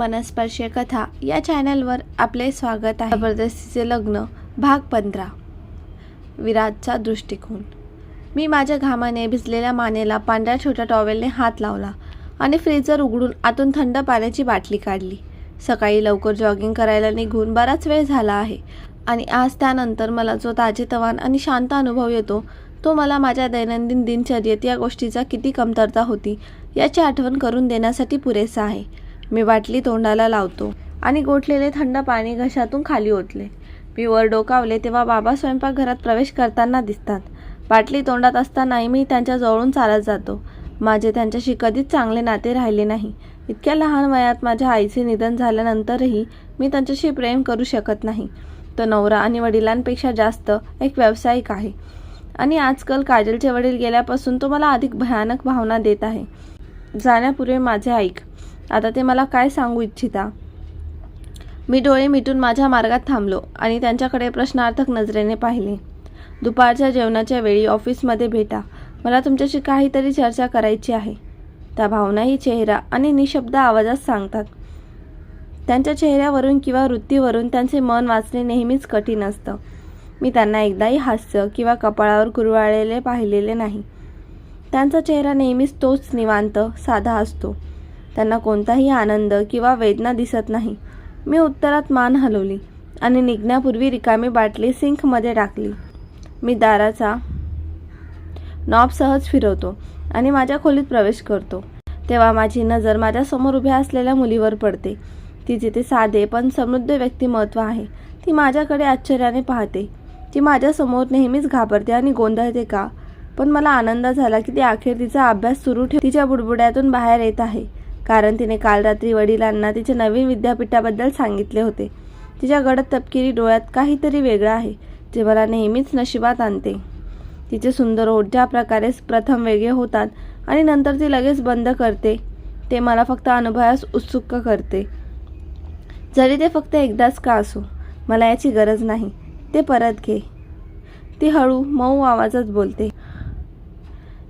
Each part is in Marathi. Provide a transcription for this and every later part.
मनस्पर्शीय कथा या चॅनलवर आपले स्वागत आहे. जबरदस्तीचे लग्न भाग पंधरा. विराटचा दृष्टिकोन. मी माझ्या घामाने भिजलेल्या मानेला पांढऱ्या छोट्या टॉवेलने हात लावला आणि फ्रीजर उघडून आतून थंड पाण्याची बाटली काढली. सकाळी लवकर जॉगिंग करायला निघून बराच वेळ झाला आहे आणि आज त्यानंतर मला जो ताजेतवान आणि शांत अनुभव येतो तो मला माझ्या दैनंदिन दिनचर्येत या गोष्टीचा किती कमतरता होती याची आठवण करून देण्यासाठी पुरेसा आहे. मी बाटली तोंडाला लावतो. आणि गोठलेले थंड पाणी घशातून खाली ओतले. मी वर डोकावले तेव्हा बाबा स्वयंपाकघरात प्रवेश करताना दिसतात. बाटली तोंडात असतानाही मी त्यांच्या जवळून चालत जातो. माझे त्यांच्याशी कधीच चांगले नाते राहिले नाही. इतक्या लहान वयात माझ्या आईचे निधन झाल्यानंतरही मी त्यांच्याशी प्रेम करू शकत नाही. तो नवरा आणि वडिलांपेक्षा जास्त एक व्यावसायिक आहे. आणि आजकाल काजलचे वडील गेल्यापासून तो मला अधिक भयानक भावना देत आहे. जाण्यापूर्वी माझे ऐक. आता ते मला काय सांगू इच्छिता? मी डोळे मिटून माझ्या मार्गात थांबलो आणि त्यांच्याकडे प्रश्नार्थक नजरेने पाहिले. दुपारच्या जेवणाच्या वेळी ऑफिसमध्ये भेटा. मला तुमच्याशी काहीतरी चर्चा करायची आहे. त्या भावनाही चेहरा आणि निशब्द आवाजात सांगतात. त्यांच्या चेहऱ्यावरून किंवा वृत्तीवरून त्यांचे मन वाचणे नेहमीच कठीण असतं. मी त्यांना एकदाही हास्य किंवा कपाळावर कुरवाळलेले पाहिलेले नाही. त्यांचा चेहरा नेहमीच तोच निवांत साधा असतो. त्यांना कोणताही आनंद किंवा वेदना दिसत नाही. मी उत्तरात मान हलवली आणि निघण्यापूर्वी रिकामी बाटली सिंकमध्ये टाकली. मी दाराचा नॉब सहज फिरवतो आणि माझ्या खोलीत प्रवेश करतो. तेव्हा माझी नजर माझ्यासमोर उभ्या असलेल्या मुलीवर पडते. तिचे ते साधे पण समृद्ध व्यक्तिमत्व आहे ती माझ्याकडे आश्चर्याने पाहते. ती माझ्यासमोर नेहमीच घाबरते आणि गोंधळते का? पण मला आनंद झाला की ती अखेर तिचा अभ्यास सुरू ठेव तिच्या बुडबुड्यातून बाहेर येत आहे. कारण तिने काल रात्री वडिलांना तिच्या नवीन विद्यापीठाबद्दल सांगितले होते. तिच्या गडद तपकिरी डोळ्यात काहीतरी वेगळं आहे जे मला नेहमीच नशिबात आणते. तिचे सुंदर ओठ ज्या प्रकारे प्रथम वेगळे होतात आणि नंतर ती लगेच बंद करते ते मला फक्त अनुभवास उत्सुक करते. जरी ते फक्त एकदाच का असो मला याची गरज नाही. ते परत घे. ती हळू मऊ आवाजात बोलते.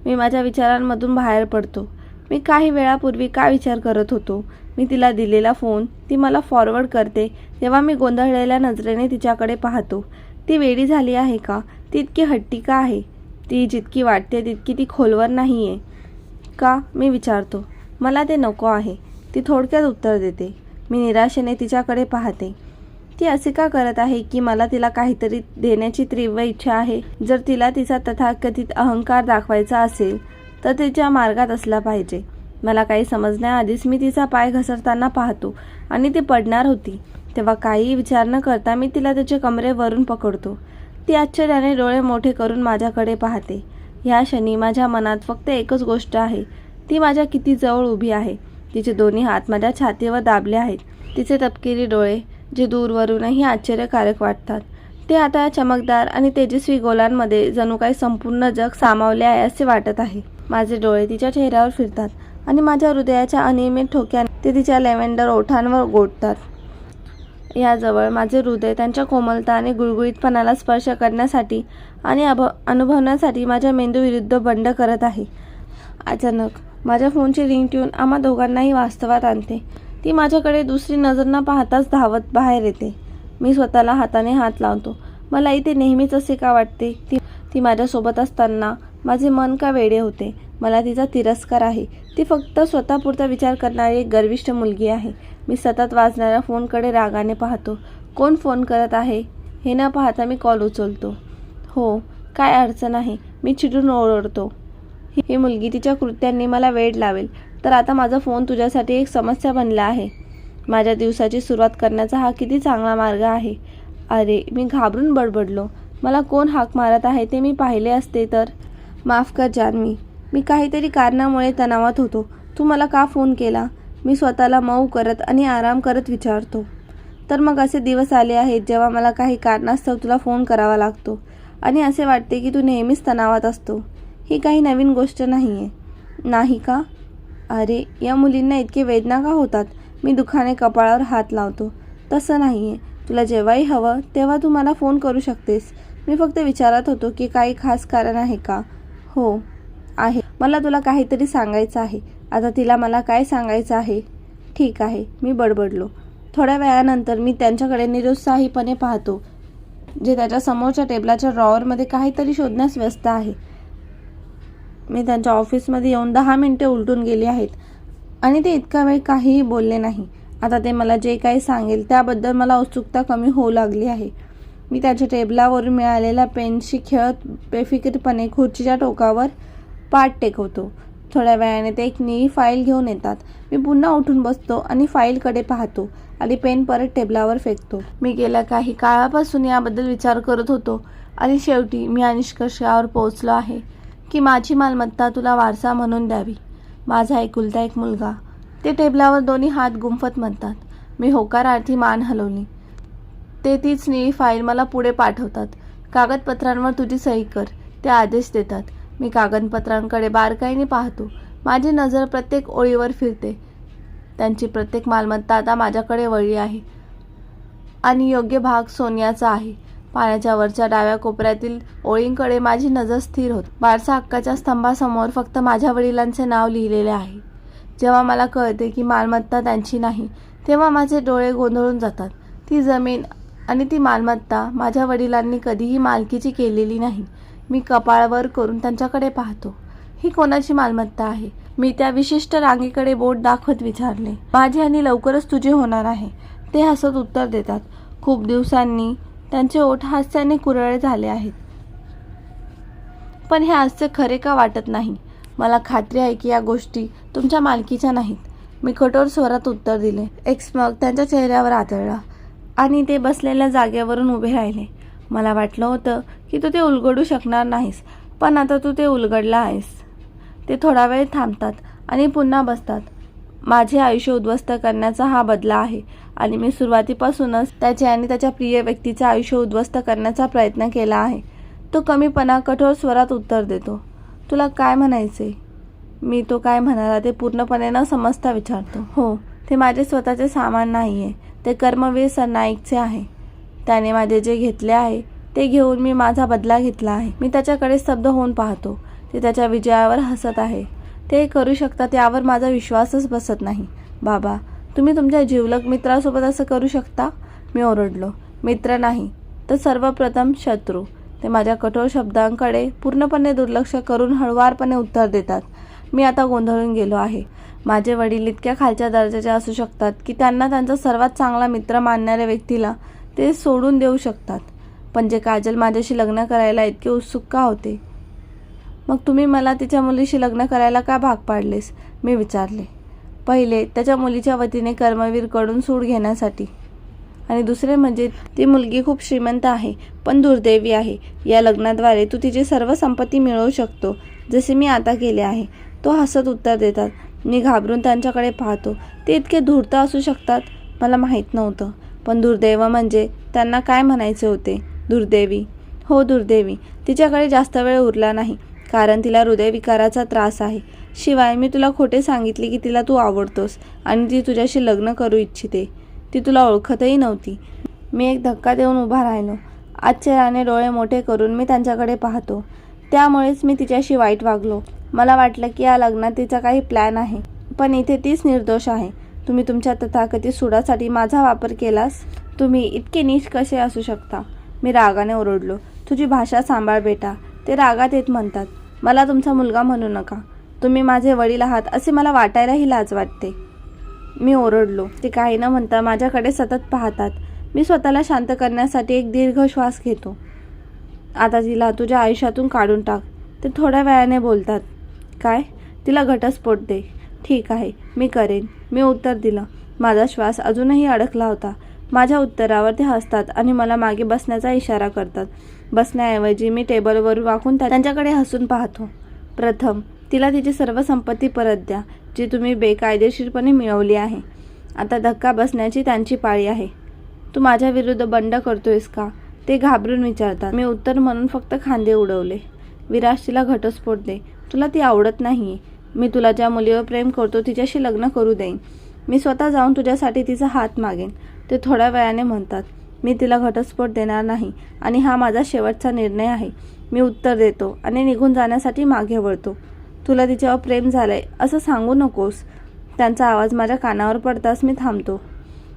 मी माझ्या विचारांमधून बाहेर पडतो. मी काही वेळापूर्वी काय विचार करत होतो? मी तिला दिलेला फोन ती मला फॉरवर्ड करते तेव्हा मी गोंधळलेल्या नजरेने तिच्याकडे पाहतो. ती वेडी झाली आहे का? ती इतकी हट्टी का आहे? ती जितकी वाटते तितकी ती खोलवर नाही आहे का? मी विचारतो. मला ते नको आहे. ती थोडक्यात उत्तर देते. मी निराशेने तिच्याकडे पाहते. ती असे का करत आहे की मला तिला काहीतरी देण्याची तीव्र इच्छा आहे? जर तिला तिचा तथाकथित अहंकार दाखवायचा असेल तर तिच्या मार्गात असला पाहिजे. मला काही समजण्याआधीच मी तिचा पाय घसरताना पाहतो आणि ती पडणार होती. तेव्हा काही विचार न करता मी तिला त्याचे कमरेवरून पकडतो. ती आश्चर्याने डोळे मोठे करून माझ्याकडे पाहते. ह्या क्षणी माझ्या मनात फक्त एकच गोष्ट आहे. ती माझ्या किती जवळ उभी आहे. तिचे दोन्ही हात माझ्या छातीवर दाबले आहेत. तिचे तपकिरी डोळे जे दूरवरूनही आश्चर्यकारक वाटतात ते आता चमकदार आणि तेजस्वी गोलांमध्ये जणू काही संपूर्ण जग सामावले आहे असे वाटत आहे. माझे डोळे तिच्या चेहऱ्यावर फिरतात आणि माझ्या हृदयाच्या अनियमित ठोक्याने ते तिच्या लेव्हेंडर ओठांवर गोठतात. याजवळ माझे हृदय त्यांच्या कोमलता आणि गुळगुळीतपणाला स्पर्श करण्यासाठी आणि अभ अनुभवण्यासाठी माझ्या मेंदूविरुद्ध बंड करत आहे. अचानक माझ्या फोनची रिंग ट्यून आम्हा दोघांनाही वास्तवात आणते. ती माझ्याकडे दुसरी नजर न पाहताच धावत बाहेर येते. मी स्वतःला हाताने हात लावतो. मला इथे नेहमीच असे का वाटते? ती ती माझ्यासोबत असताना माझे मन का वेडे होते? मला तिचा तिरस्कार आहे. ती फक्त स्वतःपुरता विचार करणारी एक गर्विष्ठ मुलगी आहे. मी सतत वाजणाऱ्या फोनकडे रागाने पाहतो. कोण फोन करत आहे? हे न पाहता मी कॉल उचलतो. हो काय अडचण आहे? मी चिडून ओरडतो. ही ही मुलगी तिच्या कृत्यांनी मला वेड लावेल. तर आता माझा फोन तुझ्यासाठी एक समस्या बनला आहे. माझ्या दिवसाची सुरुवात करण्याचा हा किती चांगला मार्ग आहे. अरे मी घाबरून बडबडलो. मला कोण हाक मारत आहे ते मी पाहिले असते तर? माफ कर जान्हवी मी काहीतरी कारणामुळे तणावात होतो. तू मला का फोन केला? मी स्वतःला मऊ करत आणि आराम करत विचारतो. तर मग असे दिवस आले आहेत जेव्हा मला काही कारणास्तव तुला फोन करावा लागतो आणि असे वाटते की तू नेहमीच तणावात असतो. ही काही नवीन गोष्ट नाही आहे नाही का? अरे या मुलींना इतके वेदना का होतात? मी दुखाने कपाळावर हात लावतो. तसं नाही आहे तुला जेव्हाही हवं तेव्हा तू मला फोन करू शकतेस. मी फक्त विचारत होतो की काही खास कारण आहे का? हो आहे. मला तुला काहीतरी सांगायचं आहे. आता तिला मला काय सांगायचं आहे? ठीक आहे मी बडबडलो. थोड्या वेळानंतर मी त्यांच्याकडे निरुत्साहीपणे पाहतो जे त्याच्या समोरच्या टेबलाच्या ड्रॉवरमध्ये काहीतरी शोधण्यास व्यस्त आहे. मी त्यांच्या ऑफिसमध्ये येऊन दहा मिनटे उलटून गेली आहेत आणि ते इतका वेळ काहीही बोलले नाही. आता ते मला जे काही सांगेल त्याबद्दल मला उत्सुकता कमी होऊ लागली आहे. मी त्याच्या टेबलावरून मिळालेल्या पेनशी खेळत बेफिकीरपणे खुर्चीच्या टोकावर पाठ टेकवतो. थोड्या वेळाने ते एक निळी फाईल घेऊन येतात. मी पुन्हा उठून बसतो आणि फाईलकडे पाहतो आणि पेन परत टेबलावर फेकतो. मी गेल्या काही काळापासून याबद्दल विचार करत होतो आणि शेवटी मी या निष्कर्षावर पोहोचलो आहे की माझी मालमत्ता तुला वारसा म्हणून द्यावी. माझा एकुलता एक मुलगा. ते टेबलावर दोन्ही हात गुंफत म्हणतात. मी होकारार्थी मान हलवली. ते तीच निळी फाईल मला पुढे पाठवतात. कागदपत्रांवर तुझी सही कर ते आदेश देतात. मी कागदपत्रांकडे बारकाईने पाहतो. माझी नजर प्रत्येक ओळीवर फिरते. त्यांची प्रत्येक मालमत्ता आता माझ्याकडे वळली आहे. आणि योग्य भाग सोन्याचा आहे. पाण्याच्या वरच्या डाव्या कोपऱ्यातील ओळींकडे माझी नजर स्थिर होत. बारसा हक्काच्या स्तंभासमोर फक्त माझ्या वडिलांचे नाव लिहिलेले आहे. जेव्हा मला कळते की मालमत्ता त्यांची नाही तेव्हा माझे डोळे गोंधळून जातात. ती जमीन आणि ती मालमत्ता माझ्या वडिलांनी कधीही मालकीची केलेली नाही. मी कपाळवर करून त्यांच्याकडे पाहतो. ही कोणाची मालमत्ता आहे? मी त्या विशिष्ट रांगेकडे बोट दाखवत विचारले. माझे आणि लवकरच तुझे होणार आहे. ते हसत उत्तर देतात. खूप दिवसांनी त्यांचे ओठ हास्याने कुरळे झाले आहेत. पण हे हास्य खरे का वाटत नाही? मला खात्री आहे की या गोष्टी तुमच्या मालकीच्या नाहीत. मी कठोर स्वरात उत्तर दिले. एक स्मग त्यांच्या चेहऱ्यावर आदळला आणि ते बसलेल्या जागेवरून उभे राहिले. मला वाटलं होतं की तू ते उलगडू शकणार नाहीस पण आता तू ते उलगडला आहेस. ते थोडा वेळ थांबतात आणि पुन्हा बसतात. माझे आयुष्य उद्ध्वस्त करण्याचा हा बदला आहे आणि मी सुरुवातीपासूनच त्याचे आणि त्याच्या प्रिय व्यक्तीचे आयुष्य उद्ध्वस्त करण्याचा प्रयत्न केला आहे. तो कमीपणा कठोर स्वरात उत्तर देतो. तुला काय म्हणायचे मी तो काय म्हणाला ते पूर्णपणे न समजता विचारतो. हो ते माझे स्वतःचे सामान नाही आहे ते कर्मवीर सरनाईकचे आहे. त्याने माझे जे घेतले आहे ते घेऊन मी माझा बदला घेतला आहे. मी त्याच्याकडे स्तब्ध होऊन पाहतो. ते त्याच्या विजयावर हसत आहे. ते करू शकतात यावर माझा विश्वासच बसत नाही. बाबा तुम्ही तुमच्या जीवलक मित्रासोबत असं करू शकता? मी ओरडलो. मित्र नाही तर सर्वप्रथम शत्रू. ते माझ्या कठोर शब्दांकडे पूर्णपणे दुर्लक्ष करून हळुवारपणे उत्तर देतात. मी आता गोंधळून गेलो आहे. माझे वडील इतक्या खालच्या दर्जाचे असू शकतात की त्यांना त्यांचा सर्वात चांगला मित्र मानणाऱ्या व्यक्तीला ते सोडून देऊ शकतात. पण जे काजल माझ्याशी लग्न करायला इतके उत्सुक का होते? मग तुम्ही मला तिच्या मुलीशी लग्न करायला का भाग पाडलेस? मी विचारले. पहिले त्याच्या मुलीच्या वतीने कर्मवीरकडून सूड घेण्यासाठी. आणि दुसरे म्हणजे ती मुलगी खूप श्रीमंत आहे पण दुर्दैवी आहे. या लग्नाद्वारे तू तिची सर्व संपत्ती मिळवू शकतो जसे मी आता केले आहे. तो हसत उत्तर देतात. मी घाबरून त्यांच्याकडे पाहतो. ते इतके धूर्त असू शकतात मला माहीत नव्हतं. पण दुर्दैव म्हणजे त्यांना काय म्हणायचे होते? दुर्दैवी. हो दुर्दैवी. तिच्याकडे जास्त वेळ उरला नाही कारण तिला हृदयविकाराचा त्रास आहे. शिवाय मी तुला खोटे सांगितले की तिला तू आवडतोस आणि ती तुझ्याशी लग्न करू इच्छिते. ती तुला ओळखतही नव्हती. मी एक धक्का देऊन उभा राहिलो. आश्चर्याने डोळे मोठे करून मी त्यांच्याकडे पाहतो. त्यामुळेच मी तिच्याशी वाईट वागलो. मला वाटलं की या लग्नात तिचा काही प्लॅन आहे. पण इथे तीच निर्दोष आहे. तुम्ही तुमच्या तथाकथित सुडासाठी माझा वापर केलास. तुम्ही इतके नीच कसे असू शकता? मी रागाने ओरडलो. तुझी भाषा सांभाळ बेटा. ते रागात येत म्हणतात. मला तुमचा मुलगा म्हणू नका. तुम्ही माझे वडील आहात असे मला वाटायलाही लाज वाटते. मी ओरडलो. ते काही न म्हणता माझ्याकडे सतत पाहतात. मी स्वतःला शांत करण्यासाठी एक दीर्घ श्वास घेतो. आता तिला तुझ्या आयुष्यातून काढून टाक. ते थोड्या वेळाने बोलतात. काय? तिला घटस्फोट दे. ठीक आहे मी करेन. मी उत्तर दिलं. माझा श्वास अजूनही अडकला होता. माझ्या उत्तरावर ते हसतात आणि मला मागे बसण्याचा इशारा करतात. बसण्याऐवजी मी टेबलवर वाकून त्या- त्यांच्याकडे हसून पाहतो. प्रथम तिला तिची सर्व संपत्ती परत द्या जी तुम्ही बेकायदेशीरपणे मिळवली आहे. आता धक्का बसण्याची त्यांची पाळी आहे. तू माझ्या विरुद्ध बंड करतोयस का? ते घाबरून विचारतात. मी उत्तर म्हणून फक्त खांदे उडवले. विराज तिला घटस्फोट दे. तुला ती आवडत नाही. मी तुला ज्या मुलीवर प्रेम करतो तिच्याशी लग्न करू देईन. मी स्वतः जाऊन तुझ्यासाठी तिचा हात मागेन. ते थोड्या वेळाने म्हणतात मी तिला घटस्फोट देणार नाही आणि हा माझा शेवटचा निर्णय आहे. मी उत्तर देतो आणि निघून जाण्यासाठी मागे वळतो. तुला तिच्यावर प्रेम झालंय असं सांगू नकोस. त्यांचा आवाज माझ्या कानावर पडताच मी थांबतो.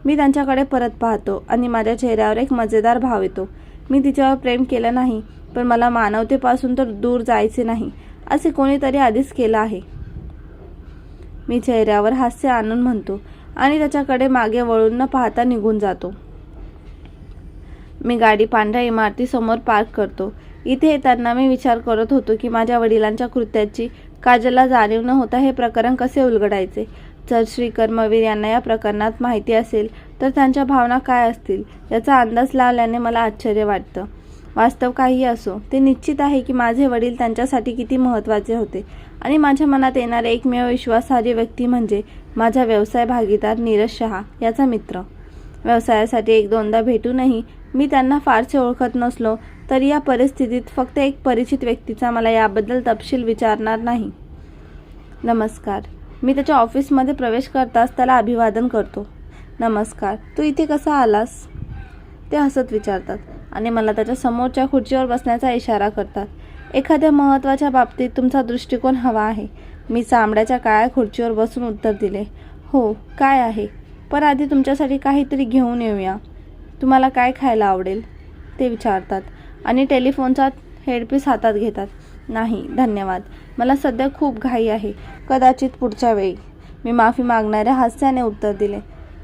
मी त्यांच्याकडे परत पाहतो आणि माझ्या चेहऱ्यावर एक मजेदार भाव येतो. मी तिच्यावर प्रेम केलं नाही पण मला मानवतेपासून तर दूर जायचे नाही. असे कोणीतरी आधीच केलं आहे. मी चेहऱ्यावर हास्य आणून म्हणतो आणि त्याच्याकडे मागे वळून न पाहता निघून जातो. मी गाडी पांढऱ्या इमारतीसमोर पार्क करतो. इथे येताना मी विचार करत होतो की माझ्या वडिलांच्या कृत्याची काजलला जाणीव न होता हे प्रकरण कसे उलगडायचे? जर श्री कर्मवीर यांना या प्रकरणात माहिती असेल तर त्यांच्या भावना काय असतील? याचा अंदाज लावल्याने मला आश्चर्य वाटतं. वास्तव काही असो ते निश्चित आहे की माझे वडील त्यांच्यासाठी किती महत्त्वाचे होते. आणि माझ्या मनात येणारे एकमेव विश्वासार्ह व्यक्ती म्हणजे माझा व्यवसाय भागीदार नीरज शहा याचा मित्र. व्यवसायासाठी एक दोनदा भेटूनही मी त्यांना फारसे ओळखत नसलो तरी या परिस्थितीत फक्त एक परिचित व्यक्तीचा मला याबद्दल तपशील विचारणार नाही. नमस्कार. मी त्याच्या ऑफिसमध्ये प्रवेश करताच त्याला अभिवादन करतो. नमस्कार. तू इथे कसा आलास? ते हसत विचारतात. आणि मला त्याच्या समोरच्या खुर्चीवर बसण्याचा इशारा करतात. एखाद्या महत्त्वाच्या बाबतीत तुमचा दृष्टिकोन हवा आहे. मी चांबड्याच्या काळ्या खुर्चीवर बसून उत्तर दिले. हो काय आहे? पण आधी तुमच्यासाठी काहीतरी घेऊन येऊया. तुम्हाला काय खायला आवडेल? ते विचारतात आणि टेलिफोनचा हेडपीस हातात घेतात. नाही धन्यवाद. मला सध्या खूप घाई आहे. कदाचित पुढच्या वेळी. मी माफी मागणाऱ्या हास्याने उत्तर दिले.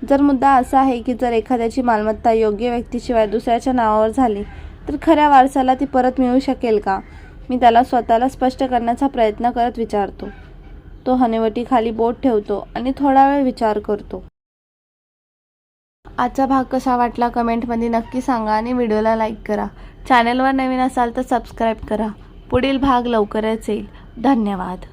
जर मुद्दा असा आहे की जर एखाद्याची मालमत्ता योग्य व्यक्तीशिवाय दुसऱ्याच्या नावावर झाली तर खऱ्या वारसाला ती परत मिळू शकेल का? मी त्याला स्वतःला स्पष्ट करण्याचा प्रयत्न करत विचारतो. तो हनेवटीखाली बोट ठेवतो आणि थोडा वेळ विचार करतो. आजचा भाग कसा वाटला कमेंटमध्ये नक्की सांगा आणि व्हिडिओला लाईक करा. चॅनलवर नवीन असाल तर सबस्क्राईब करा. पुढील भाग लवकरच येईल. धन्यवाद.